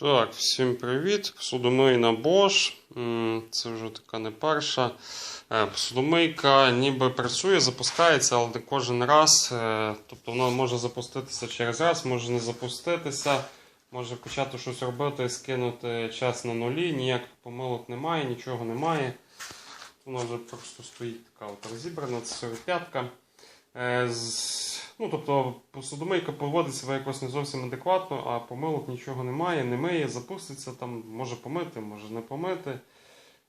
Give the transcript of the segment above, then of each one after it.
Так, всім привіт. Посудомийна Bosch. Це вже така не перша. Е, Посудомийка ніби працює, запускається, але не кожен раз. Е, Тобто вона може запуститися через раз, може не запуститися, може почати щось робити, скинути час на нулі, ніяких помилок немає, нічого немає. Вона вже просто стоїть така от розібрана, це 45-ка. Ну, тобто, посудомийка поводить себе якось не зовсім адекватно, а помилок нічого немає, не миє, запуститься там, може помити, може не помити.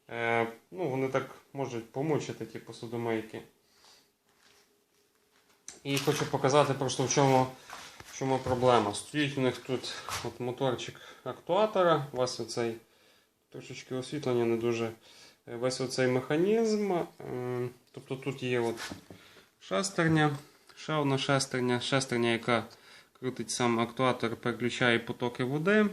Е, ну, вони так можуть помучити ті посудомийки. І хочу показати просто в чому, в чому проблема. Стоїть у них тут от моторчик актуатора, вас оцей трошечки освітлення не дуже. Весь оцей механізм. е, Тобто тут є от шестерня, ще одна шестерня, шестерня, яка крутить сам актуатор, переключає потоки води,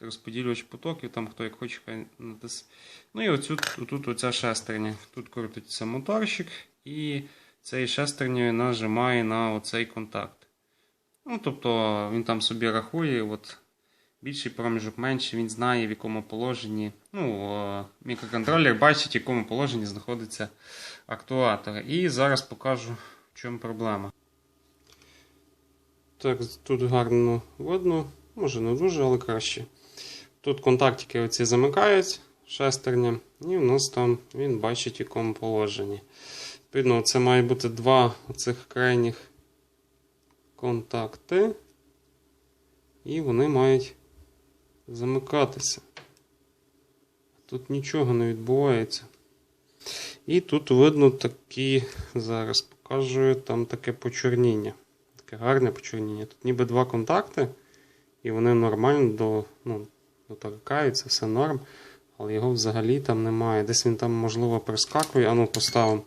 розподілювач потоків, там хто як хоче, хай натис. Ну і оцю, тут оця шестерня. Тут крутиться моторчик, і цією шестернею нажимає на оцей контакт. Ну, тобто він там собі рахує, от більший проміжок менший, він знає, в якому положенні. Ну, мікроконтролер бачить, в якому положенні знаходиться актуатор. І зараз покажу, в чому проблема. Так, тут гарно видно, може не дуже, але краще. Тут контактики оці замикають, шестерня, і в нас там він бачить, якому положенні. Відповідно, це має бути два оцих крайніх контакти. І вони мають замикатися. Тут нічого не відбувається. І тут видно такі, зараз покажу, там таке почорніння. Таке гарне почорніння. Тут ніби два контакти, і вони нормально до, ну, доторкаються, все норм. Але його взагалі там немає. Десь він там, можливо, прискакує. Ану, поставимо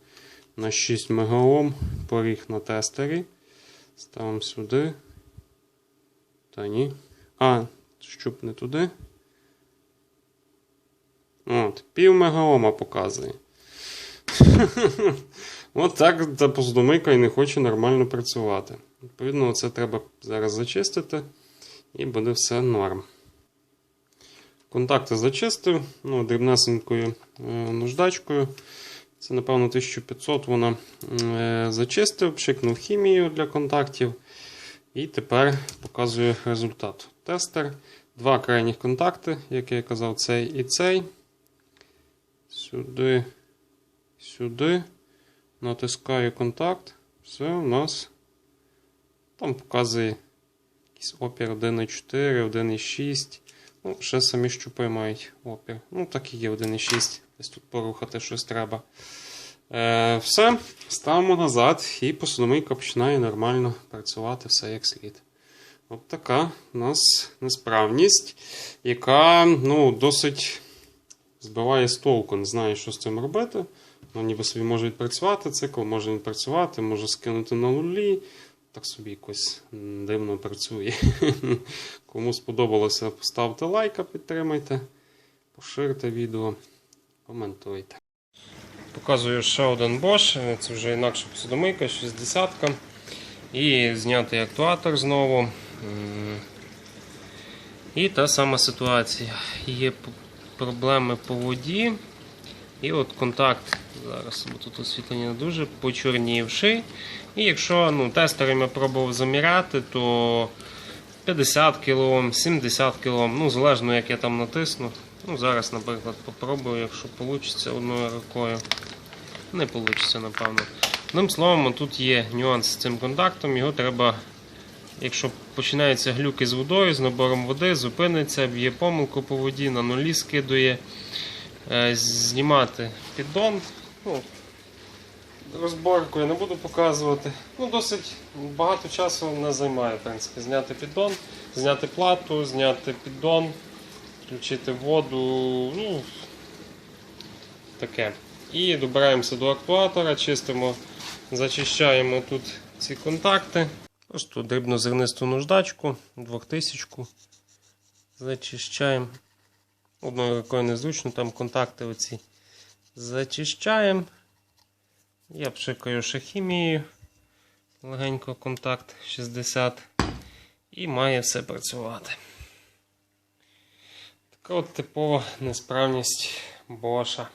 на 6 мегаом поріг на тестері. Ставимо сюди. Та ні. А, щуп не туди. От, пів мегаома показує. От так та посудомийка і не хоче нормально працювати. Відповідно, це треба зараз зачистити, і буде все норм. Контакти зачистив, ну, дрібнесенькою е, наждачкою. Це, напевно, 1500 вона е, зачистив, пшикнув хімію для контактів. І тепер показую результат. Тестер. Два крайніх контакти, як я казав, цей і цей. Сюди, сюди. Натискаю контакт. Все, у нас там показує якийсь опір 1,4, 1,6. Ну, ще самі щупи мають опір. Ну, так і є 1,6. Десь тут порухати щось треба. Е, все, ставимо назад, і посудомийка починає нормально працювати все як слід. От така у нас несправність, яка ну, досить збиває з толку, не знаю, що з цим робити. Ну, ніби собі може відпрацювати цикл, може не працювати, може скинути на нулі. Так собі якось дивно працює. Кому сподобалося, поставте лайка, підтримайте, поширте відео, коментуйте. Показую ще один Bosch, це вже інакша посудомийка, 60 ка І знятий актуатор знову. І та сама ситуація. Є проблеми по воді. І от контакт, зараз бо тут освітлення дуже почорнівший. І якщо ну, тестером я пробував заміряти, то 50 кОм, 70 кОм, ну залежно як я там натисну. Ну, Зараз, наприклад, попробую, якщо вийде одною рукою. Не вийде, напевно. Одним словом, тут є нюанс з цим контактом, його треба, якщо починаються глюки з водою, з набором води, зупиниться, б'є помилку по воді, на нулі скидує, Е, знімати піддон. Ну, розборку я не буду показувати. Ну, Досить багато часу не займає, в принципі, зняти піддон, зняти плату, зняти піддон, включити воду. ну, Таке. І добираємося до актуатора, чистимо, зачищаємо тут ці контакти. Просто дрібнозернисту наждачку, 2000 Зачищаємо. Одною рукою незручно, там контакти оці зачищаємо. Я пшикаю ще хімією. Легенько контакт 60. І має все працювати. Така от типова несправність Боша.